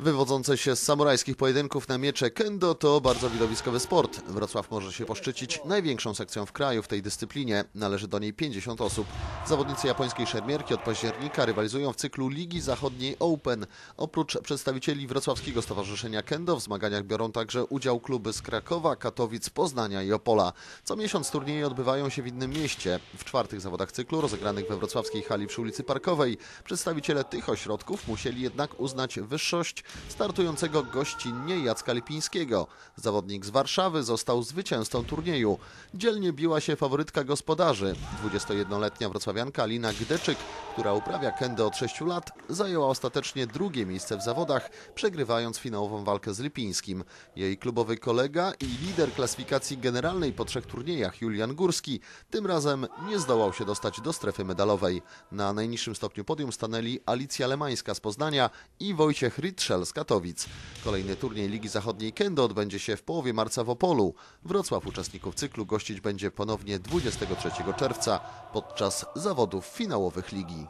Wywodzące się z samurajskich pojedynków na miecze kendo to bardzo widowiskowy sport. Wrocław może się poszczycić największą sekcją w kraju w tej dyscyplinie. Należy do niej 50 osób. Zawodnicy japońskiej szermierki od października rywalizują w cyklu Ligi Zachodniej Open. Oprócz przedstawicieli Wrocławskiego Stowarzyszenia Kendo w zmaganiach biorą także udział kluby z Krakowa, Katowic, Poznania i Opola. Co miesiąc turnieje odbywają się w innym mieście. W czwartych zawodach cyklu rozegranych we wrocławskiej hali przy ulicy Parkowej przedstawiciele tych ośrodków musieli jednak uznać wyższość startującego gościnnie Jacka Lipińskiego. Zawodnik z Warszawy został zwycięzcą turnieju. Dzielnie biła się faworytka gospodarzy. 21-letnia wrocławianka Alina Gdeczyk, która uprawia kendo od 6 lat, zajęła ostatecznie drugie miejsce w zawodach, przegrywając finałową walkę z Lipińskim. Jej klubowy kolega i lider klasyfikacji generalnej po trzech turniejach, Julian Górski, tym razem nie zdołał się dostać do strefy medalowej. Na najniższym stopniu podium stanęli Alicja Lemańska z Poznania i Wojciech Ritschel z Katowic. Kolejny turniej Ligi Zachodniej Kendo odbędzie się w połowie marca w Opolu. Wrocław uczestników cyklu gościć będzie ponownie 23 czerwca podczas zawodów finałowych ligi.